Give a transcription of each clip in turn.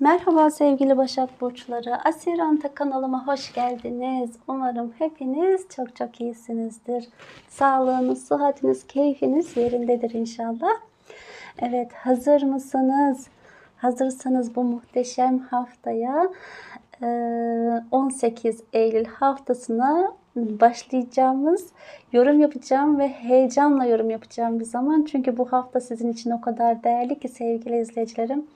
Merhaba sevgili Başak Burçları. Asiranta kanalıma hoş geldiniz. Umarım hepiniz çok çok iyisinizdir. Sağlığınız, sıhhatiniz, keyfiniz yerindedir inşallah. Evet hazır mısınız? Hazırsanız bu muhteşem haftaya 18 Eylül haftasına başlayacağımız yorum yapacağım ve heyecanla yorum yapacağım bir zaman. Çünkü bu hafta sizin için o kadar değerli ki sevgili izleyicilerim.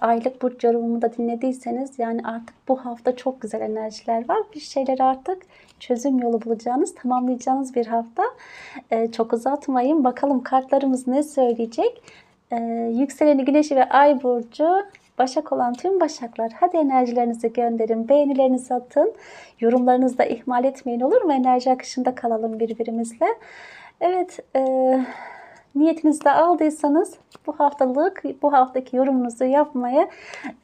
Aylık burç yorumumu da dinlediyseniz yani artık bu hafta çok güzel enerjiler var. Bir şeyler artık çözüm yolu bulacağınız, tamamlayacağınız bir hafta. Çok uzatmayın. Bakalım kartlarımız ne söyleyecek? Yükseleni güneşi ve ay burcu Başak olan tüm başaklar hadi enerjilerinizi gönderin, beğenilerinizi atın, yorumlarınızı da ihmal etmeyin olur mu? Enerji akışında kalalım birbirimizle. Evet, e, niyetinizi de aldıysanız bu haftalık, bu haftaki yorumunuzu yapmaya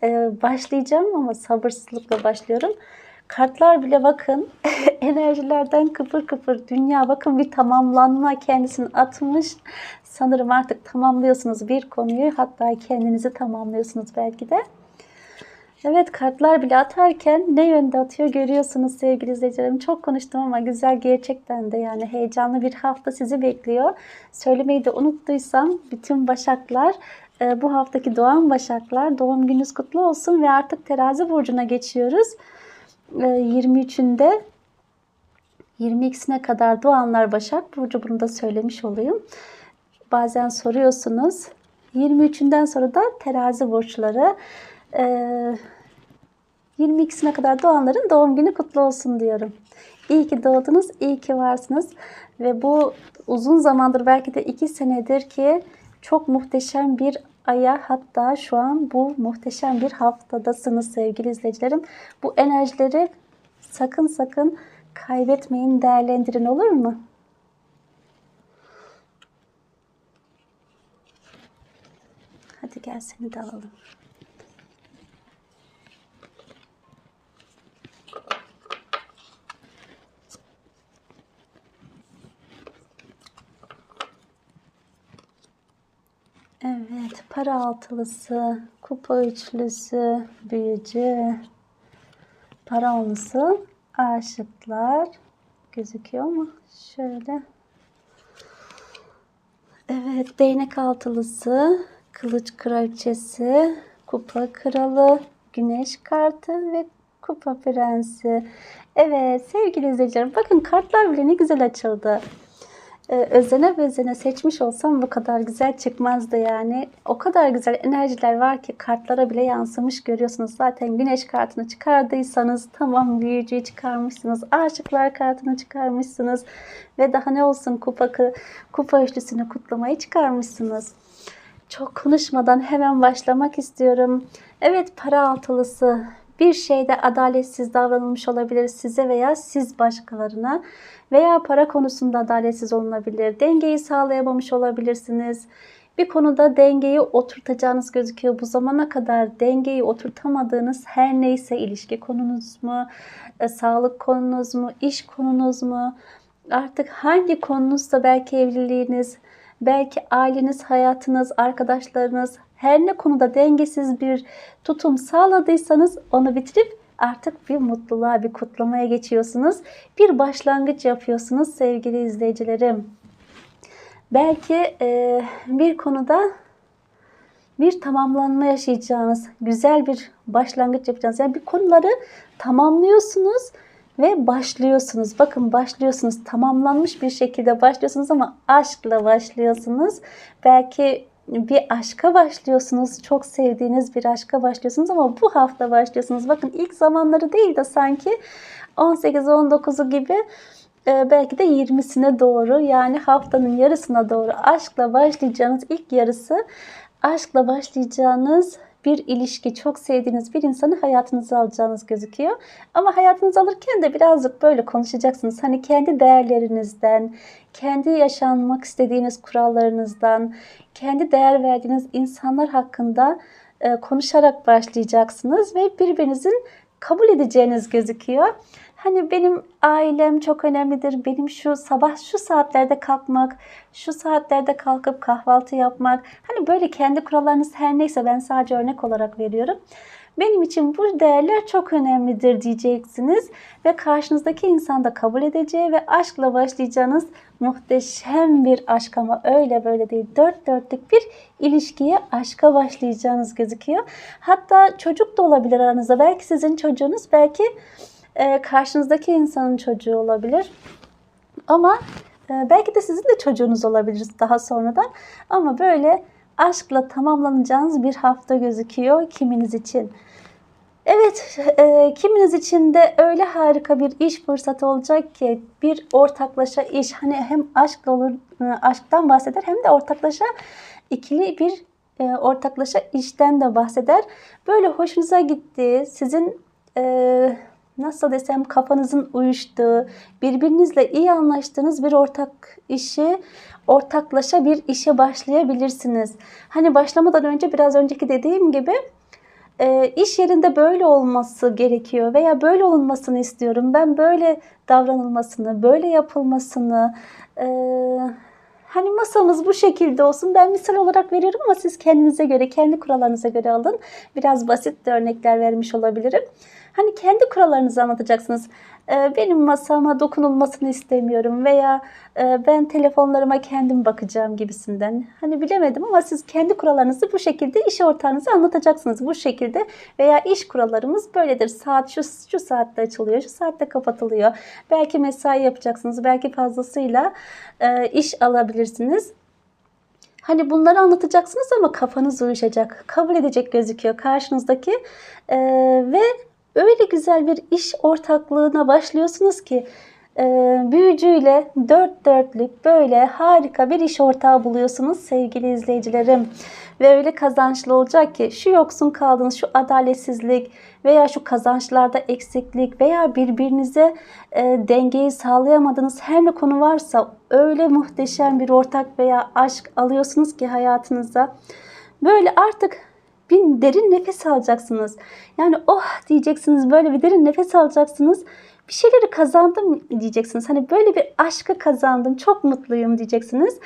e, başlayacağım ama sabırsızlıkla başlıyorum. Kartlar bile bakın enerjilerden kıpır kıpır dünya bakın bir tamamlanma kendisini atmış. Sanırım artık tamamlıyorsunuz bir konuyu hatta kendinizi tamamlıyorsunuz belki de. Evet kartlar bile atarken ne yönde atıyor görüyorsunuz sevgili izleyicilerim. Çok konuştum ama güzel gerçekten de yani heyecanlı bir hafta sizi bekliyor. Söylemeyi de unuttuysam bütün başaklar e, bu haftaki doğan başaklar doğum gününüz kutlu olsun ve artık terazi burcuna geçiyoruz. 23'ünde e, 22'sine kadar doğanlar Başak Burcu bunu da söylemiş olayım. Bazen soruyorsunuz. 23'ünden sonra da terazi burçları. 22'sine e, kadar doğanların doğum günü kutlu olsun diyorum. İyi ki doğdunuz, iyi ki varsınız. Ve bu uzun zamandır belki de 2 senedir ki çok muhteşem bir aya hatta şu an bu muhteşem bir haftadasınız sevgili izleyicilerim. Bu enerjileri sakın sakın kaybetmeyin, değerlendirin olur mu? Hadi gel seni de alalım. Evet, para altılısı, kupa üçlüsü, büyücü, para onusu, aşıklar gözüküyor mu? Şöyle. Evet, değnek altılısı, kılıç kraliçesi, kupa kralı, güneş kartı ve kupa prensi. Evet sevgili izleyicilerim bakın kartlar bile ne güzel açıldı özene özene seçmiş olsam bu kadar güzel çıkmazdı yani. O kadar güzel enerjiler var ki kartlara bile yansımış görüyorsunuz. Zaten güneş kartını çıkardıysanız tamam büyücüyü çıkarmışsınız. Aşıklar kartını çıkarmışsınız. Ve daha ne olsun kupa, kupa üçlüsünü kutlamayı çıkarmışsınız. Çok konuşmadan hemen başlamak istiyorum. Evet para altılısı bir şeyde adaletsiz davranılmış olabilir size veya siz başkalarına veya para konusunda adaletsiz olunabilir. Dengeyi sağlayamamış olabilirsiniz. Bir konuda dengeyi oturtacağınız gözüküyor. Bu zamana kadar dengeyi oturtamadığınız her neyse ilişki konunuz mu, e, sağlık konunuz mu, iş konunuz mu, artık hangi konunuzsa belki evliliğiniz, belki aileniz, hayatınız, arkadaşlarınız her ne konuda dengesiz bir tutum sağladıysanız onu bitirip artık bir mutluluğa, bir kutlamaya geçiyorsunuz. Bir başlangıç yapıyorsunuz sevgili izleyicilerim. Belki e, bir konuda bir tamamlanma yaşayacağınız, güzel bir başlangıç yapacağınız. Yani bir konuları tamamlıyorsunuz ve başlıyorsunuz. Bakın başlıyorsunuz. Tamamlanmış bir şekilde başlıyorsunuz ama aşkla başlıyorsunuz. Belki bir aşka başlıyorsunuz. Çok sevdiğiniz bir aşka başlıyorsunuz ama bu hafta başlıyorsunuz. Bakın ilk zamanları değil de sanki 18-19'u gibi e, belki de 20'sine doğru yani haftanın yarısına doğru aşkla başlayacağınız ilk yarısı aşkla başlayacağınız bir ilişki, çok sevdiğiniz bir insanı hayatınıza alacağınız gözüküyor. Ama hayatınıza alırken de birazcık böyle konuşacaksınız. Hani kendi değerlerinizden, kendi yaşanmak istediğiniz kurallarınızdan, kendi değer verdiğiniz insanlar hakkında e, konuşarak başlayacaksınız ve birbirinizin kabul edeceğiniz gözüküyor. Hani benim ailem çok önemlidir. Benim şu sabah şu saatlerde kalkmak, şu saatlerde kalkıp kahvaltı yapmak. Hani böyle kendi kurallarınız her neyse ben sadece örnek olarak veriyorum. Benim için bu değerler çok önemlidir diyeceksiniz ve karşınızdaki insan da kabul edeceği ve aşkla başlayacağınız muhteşem bir aşk ama öyle böyle değil. Dört dörtlük bir ilişkiye aşka başlayacağınız gözüküyor. Hatta çocuk da olabilir aranızda. Belki sizin çocuğunuz, belki e, karşınızdaki insanın çocuğu olabilir. Ama e, belki de sizin de çocuğunuz olabilir daha sonradan. Ama böyle aşkla tamamlanacağınız bir hafta gözüküyor kiminiz için. Evet, e, kiminiz için de öyle harika bir iş fırsatı olacak ki bir ortaklaşa iş hani hem aşkla olur, e, aşktan bahseder hem de ortaklaşa ikili bir e, ortaklaşa işten de bahseder. Böyle hoşunuza gitti, sizin e, nasıl desem kafanızın uyuştuğu, birbirinizle iyi anlaştığınız bir ortak işi, ortaklaşa bir işe başlayabilirsiniz. Hani başlamadan önce biraz önceki dediğim gibi e, iş yerinde böyle olması gerekiyor veya böyle olunmasını istiyorum. Ben böyle davranılmasını, böyle yapılmasını, e, hani masamız bu şekilde olsun. Ben misal olarak veriyorum ama siz kendinize göre, kendi kurallarınıza göre alın. Biraz basit de örnekler vermiş olabilirim. Hani kendi kurallarınızı anlatacaksınız. Ee, benim masama dokunulmasını istemiyorum veya e, ben telefonlarıma kendim bakacağım gibisinden. Hani bilemedim ama siz kendi kurallarınızı bu şekilde iş ortağınıza anlatacaksınız. Bu şekilde veya iş kurallarımız böyledir. Saat şu, şu saatte açılıyor, şu saatte kapatılıyor. Belki mesai yapacaksınız, belki fazlasıyla e, iş alabilirsiniz. Hani bunları anlatacaksınız ama kafanız uyuşacak, kabul edecek gözüküyor karşınızdaki ee, ve öyle güzel bir iş ortaklığına başlıyorsunuz ki e, büyücüyle dört dörtlük böyle harika bir iş ortağı buluyorsunuz sevgili izleyicilerim. Ve öyle kazançlı olacak ki şu yoksun kaldığınız şu adaletsizlik veya şu kazançlarda eksiklik veya birbirinize e, dengeyi sağlayamadığınız her ne konu varsa öyle muhteşem bir ortak veya aşk alıyorsunuz ki hayatınıza. Böyle artık bir derin nefes alacaksınız. Yani oh diyeceksiniz böyle bir derin nefes alacaksınız. Bir şeyleri kazandım diyeceksiniz. Hani böyle bir aşkı kazandım. Çok mutluyum diyeceksiniz.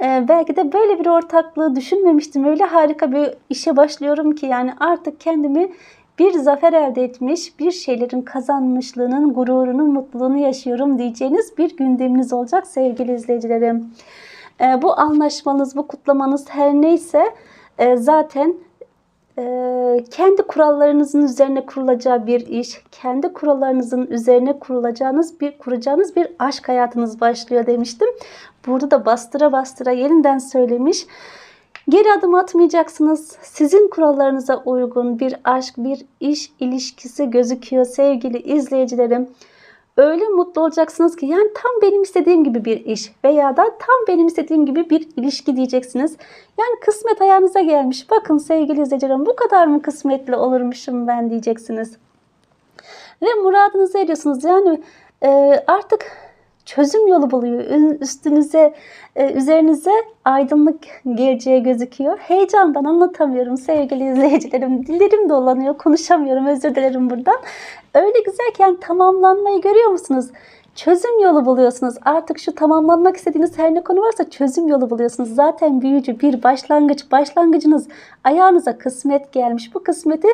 Ee, belki de böyle bir ortaklığı düşünmemiştim. Öyle harika bir işe başlıyorum ki yani artık kendimi bir zafer elde etmiş, bir şeylerin kazanmışlığının gururunu, mutluluğunu yaşıyorum diyeceğiniz bir gündeminiz olacak sevgili izleyicilerim. Ee, bu anlaşmanız, bu kutlamanız her neyse e, zaten kendi kurallarınızın üzerine kurulacağı bir iş, kendi kurallarınızın üzerine kurulacağınız bir kuracağınız bir aşk hayatınız başlıyor demiştim. Burada da bastıra bastıra yeniden söylemiş. Geri adım atmayacaksınız. Sizin kurallarınıza uygun bir aşk, bir iş ilişkisi gözüküyor sevgili izleyicilerim öyle mutlu olacaksınız ki yani tam benim istediğim gibi bir iş veya da tam benim istediğim gibi bir ilişki diyeceksiniz. Yani kısmet ayağınıza gelmiş. Bakın sevgili izleyicilerim bu kadar mı kısmetli olurmuşum ben diyeceksiniz. Ve muradınızı ediyorsunuz. Yani e, artık çözüm yolu buluyor. Üstünüze, e, üzerinize aydınlık geleceği gözüküyor. Heyecandan anlatamıyorum sevgili izleyicilerim. Dillerim dolanıyor, konuşamıyorum. Özür dilerim buradan. Öyle güzelken tamamlanmayı görüyor musunuz? çözüm yolu buluyorsunuz. Artık şu tamamlanmak istediğiniz her ne konu varsa çözüm yolu buluyorsunuz. Zaten büyücü bir başlangıç, başlangıcınız ayağınıza kısmet gelmiş. Bu kısmeti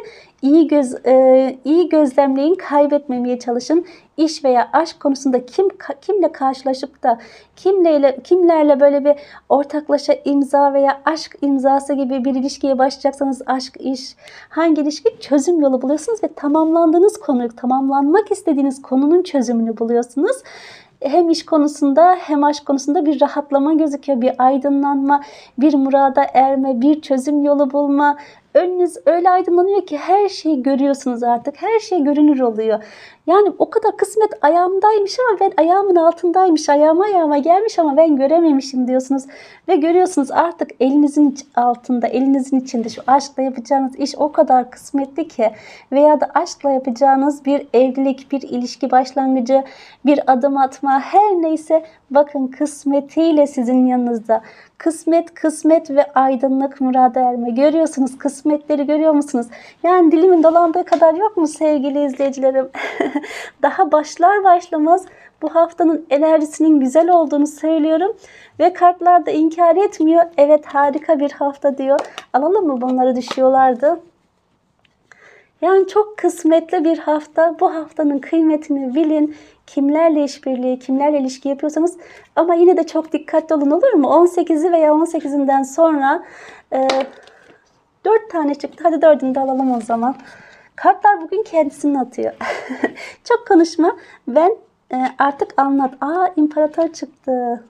iyi göz e, iyi gözlemleyin, kaybetmemeye çalışın. İş veya aşk konusunda kim kimle karşılaşıp da kimlerle kimlerle böyle bir ortaklaşa imza veya aşk imzası gibi bir ilişkiye başlayacaksanız aşk, iş, hangi ilişki çözüm yolu buluyorsunuz ve tamamlandığınız konuyu, tamamlanmak istediğiniz konunun çözümünü buluyorsunuz hem iş konusunda hem aşk konusunda bir rahatlama gözüküyor. Bir aydınlanma, bir murada erme, bir çözüm yolu bulma. Önünüz öyle aydınlanıyor ki her şeyi görüyorsunuz artık. Her şey görünür oluyor. Yani o kadar kısmet ayağımdaymış ama ben ayağımın altındaymış. Ayağıma ayağıma gelmiş ama ben görememişim diyorsunuz. Ve görüyorsunuz artık elinizin altında, elinizin içinde şu aşkla yapacağınız iş o kadar kısmetli ki. Veya da aşkla yapacağınız bir evlilik, bir ilişki başlangıcı, bir adım atma her neyse bakın kısmetiyle sizin yanınızda. Kısmet, kısmet ve aydınlık murada erme. Görüyorsunuz kısmet kısmetleri görüyor musunuz? Yani dilimin dolandığı kadar yok mu sevgili izleyicilerim? Daha başlar başlamaz bu haftanın enerjisinin güzel olduğunu söylüyorum. Ve kartlar da inkar etmiyor. Evet harika bir hafta diyor. Alalım mı bunları düşüyorlardı. Yani çok kısmetli bir hafta. Bu haftanın kıymetini bilin. Kimlerle işbirliği, kimlerle ilişki yapıyorsanız ama yine de çok dikkatli olun olur mu? 18'i veya 18'inden sonra e, 4 tane çıktı. Hadi 4'ünü de alalım o zaman. Kartlar bugün kendisini atıyor. çok konuşma. Ben e, artık anlat. Aa imparator çıktı.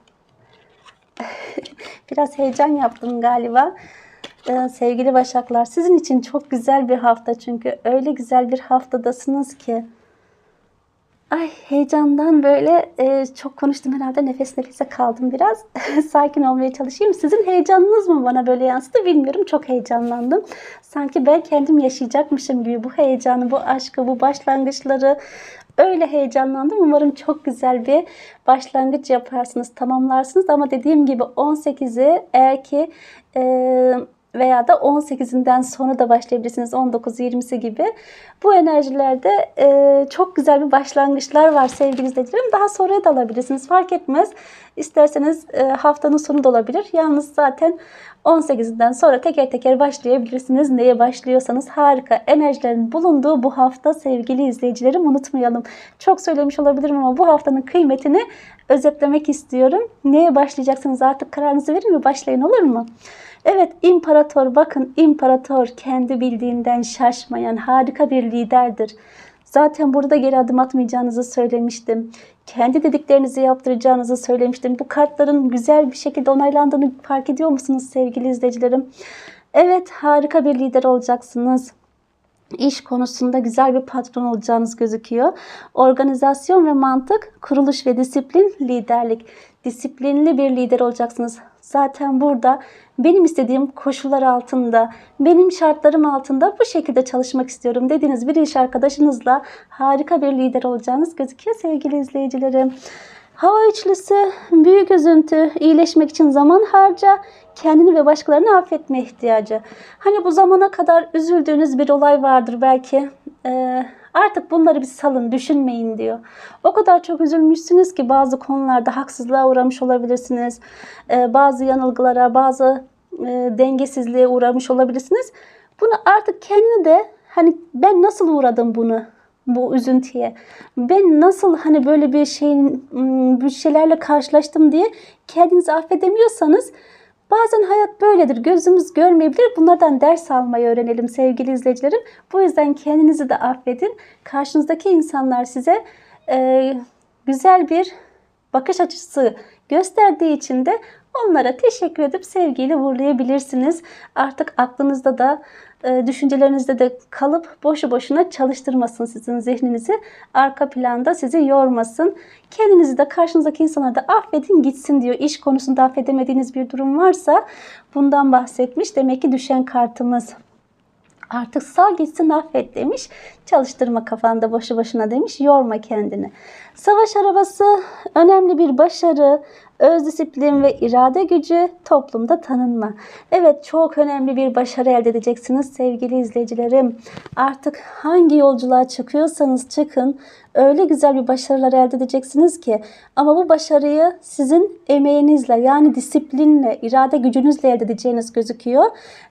Biraz heyecan yaptım galiba. Sevgili Başaklar sizin için çok güzel bir hafta çünkü öyle güzel bir haftadasınız ki. Ay heyecandan böyle e, çok konuştum herhalde nefes nefese kaldım biraz. Sakin olmaya çalışayım. Sizin heyecanınız mı bana böyle yansıdı bilmiyorum. Çok heyecanlandım. Sanki ben kendim yaşayacakmışım gibi bu heyecanı, bu aşkı, bu başlangıçları öyle heyecanlandım. Umarım çok güzel bir başlangıç yaparsınız, tamamlarsınız. Ama dediğim gibi 18'i eğer ki e, veya da 18'inden sonra da başlayabilirsiniz. 19-20'si gibi. Bu enerjilerde e, çok güzel bir başlangıçlar var sevgili izleyicilerim. Daha sonraya da alabilirsiniz. Fark etmez. İsterseniz e, haftanın sonu da olabilir. Yalnız zaten 18'inden sonra teker teker başlayabilirsiniz. Neye başlıyorsanız harika enerjilerin bulunduğu bu hafta sevgili izleyicilerim unutmayalım. Çok söylemiş olabilirim ama bu haftanın kıymetini özetlemek istiyorum. Neye başlayacaksınız artık kararınızı verin ve başlayın olur mu? Evet imparator bakın imparator kendi bildiğinden şaşmayan harika bir liderdir. Zaten burada geri adım atmayacağınızı söylemiştim. Kendi dediklerinizi yaptıracağınızı söylemiştim. Bu kartların güzel bir şekilde onaylandığını fark ediyor musunuz sevgili izleyicilerim? Evet harika bir lider olacaksınız. İş konusunda güzel bir patron olacağınız gözüküyor. Organizasyon ve mantık, kuruluş ve disiplin, liderlik. Disiplinli bir lider olacaksınız. Zaten burada benim istediğim koşullar altında, benim şartlarım altında bu şekilde çalışmak istiyorum dediğiniz bir iş arkadaşınızla harika bir lider olacağınız gözüküyor sevgili izleyicilerim. Hava üçlüsü, büyük üzüntü, iyileşmek için zaman harca, kendini ve başkalarını affetme ihtiyacı. Hani bu zamana kadar üzüldüğünüz bir olay vardır belki. Ee, artık bunları bir salın, düşünmeyin diyor. O kadar çok üzülmüşsünüz ki bazı konularda haksızlığa uğramış olabilirsiniz. Ee, bazı yanılgılara, bazı e, dengesizliğe uğramış olabilirsiniz. Bunu artık kendini de hani ben nasıl uğradım bunu bu üzüntüye. Ben nasıl hani böyle bir şeyin bir şeylerle karşılaştım diye kendinizi affedemiyorsanız bazen hayat böyledir. Gözümüz görmeyebilir. Bunlardan ders almayı öğrenelim sevgili izleyicilerim. Bu yüzden kendinizi de affedin. Karşınızdaki insanlar size e, güzel bir bakış açısı gösterdiği için de onlara teşekkür edip sevgiyle uğurlayabilirsiniz. Artık aklınızda da düşüncelerinizde de kalıp boşu boşuna çalıştırmasın sizin zihninizi. Arka planda sizi yormasın. Kendinizi de karşınızdaki insanları da affedin gitsin diyor. İş konusunda affedemediğiniz bir durum varsa bundan bahsetmiş. Demek ki düşen kartımız. Artık sal gitsin affet demiş. Çalıştırma kafanda boşu boşuna demiş. Yorma kendini. Savaş arabası önemli bir başarı, öz disiplin ve irade gücü toplumda tanınma. Evet çok önemli bir başarı elde edeceksiniz sevgili izleyicilerim. Artık hangi yolculuğa çıkıyorsanız çıkın öyle güzel bir başarılar elde edeceksiniz ki ama bu başarıyı sizin emeğinizle yani disiplinle, irade gücünüzle elde edeceğiniz gözüküyor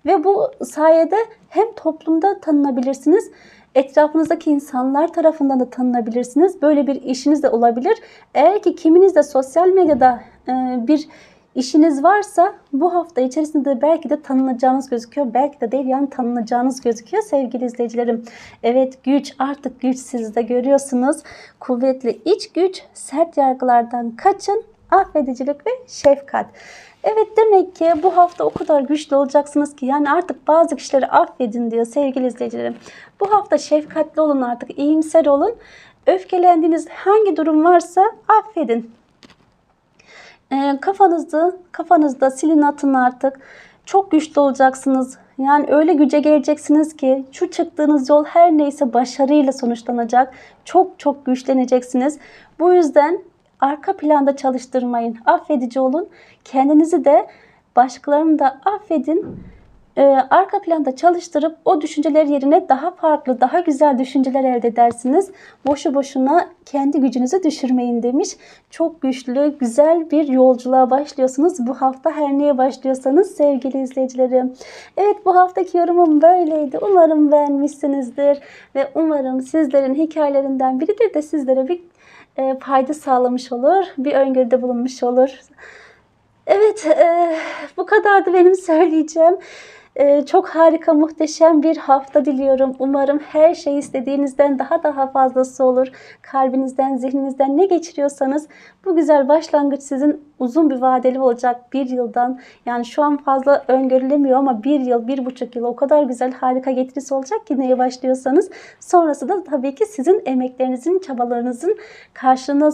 ve bu sayede hem toplumda tanınabilirsiniz etrafınızdaki insanlar tarafından da tanınabilirsiniz. Böyle bir işiniz de olabilir. Eğer ki kiminiz de sosyal medyada e, bir işiniz varsa bu hafta içerisinde belki de tanınacağınız gözüküyor. Belki de değil yani tanınacağınız gözüküyor sevgili izleyicilerim. Evet güç artık güç sizde görüyorsunuz. Kuvvetli iç güç sert yargılardan kaçın. Affedicilik ve şefkat. Evet demek ki bu hafta o kadar güçlü olacaksınız ki yani artık bazı kişileri affedin diyor sevgili izleyicilerim. Bu hafta şefkatli olun artık iyimser olun. Öfkelendiğiniz hangi durum varsa affedin. E, kafanızda, kafanızda silin atın artık. Çok güçlü olacaksınız. Yani öyle güce geleceksiniz ki şu çıktığınız yol her neyse başarıyla sonuçlanacak. Çok çok güçleneceksiniz. Bu yüzden arka planda çalıştırmayın. Affedici olun. Kendinizi de başkalarını da affedin. e, arka planda çalıştırıp o düşünceler yerine daha farklı, daha güzel düşünceler elde edersiniz. Boşu boşuna kendi gücünüzü düşürmeyin demiş. Çok güçlü, güzel bir yolculuğa başlıyorsunuz. Bu hafta her neye başlıyorsanız sevgili izleyicilerim. Evet bu haftaki yorumum böyleydi. Umarım beğenmişsinizdir ve umarım sizlerin hikayelerinden biridir de sizlere bir e, fayda sağlamış olur, bir öngörüde bulunmuş olur. Evet, e, bu kadardı benim söyleyeceğim. E, çok harika, muhteşem bir hafta diliyorum. Umarım her şey istediğinizden daha daha fazlası olur. Kalbinizden, zihninizden ne geçiriyorsanız bu güzel başlangıç sizin uzun bir vadeli olacak. Bir yıldan yani şu an fazla öngörülemiyor ama bir yıl, bir buçuk yıl o kadar güzel, harika getirisi olacak ki neye başlıyorsanız. Sonrası da tabii ki sizin emeklerinizin, çabalarınızın karşılığına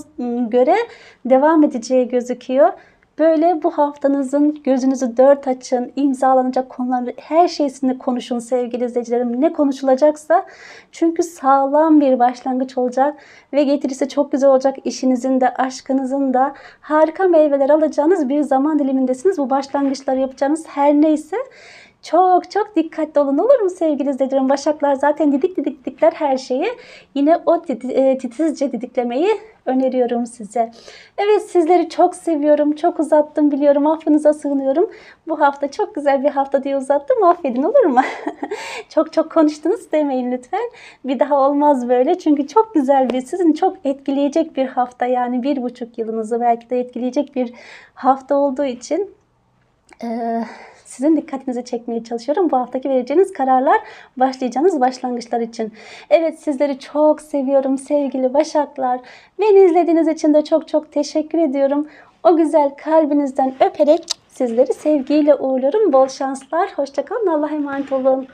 göre devam edeceği gözüküyor. Böyle bu haftanızın gözünüzü dört açın, imzalanacak konuları her şeysini konuşun sevgili izleyicilerim. Ne konuşulacaksa çünkü sağlam bir başlangıç olacak ve getirisi çok güzel olacak. İşinizin de aşkınızın da harika meyveler alacağınız bir zaman dilimindesiniz. Bu başlangıçları yapacağınız her neyse çok çok dikkatli olun olur mu sevgili izleyicilerim? Başaklar zaten didik didik didikler her şeyi. Yine o e, titizce didiklemeyi öneriyorum size. Evet sizleri çok seviyorum. Çok uzattım biliyorum. Affınıza sığınıyorum. Bu hafta çok güzel bir hafta diye uzattım. Affedin olur mu? çok çok konuştunuz demeyin lütfen. Bir daha olmaz böyle. Çünkü çok güzel bir sizin çok etkileyecek bir hafta. Yani bir buçuk yılınızı belki de etkileyecek bir hafta olduğu için eee, sizin dikkatinizi çekmeye çalışıyorum. Bu haftaki vereceğiniz kararlar başlayacağınız başlangıçlar için. Evet sizleri çok seviyorum sevgili Başaklar. Beni izlediğiniz için de çok çok teşekkür ediyorum. O güzel kalbinizden öperek sizleri sevgiyle uğurluyorum. Bol şanslar. Hoşçakalın. Allah'a emanet olun.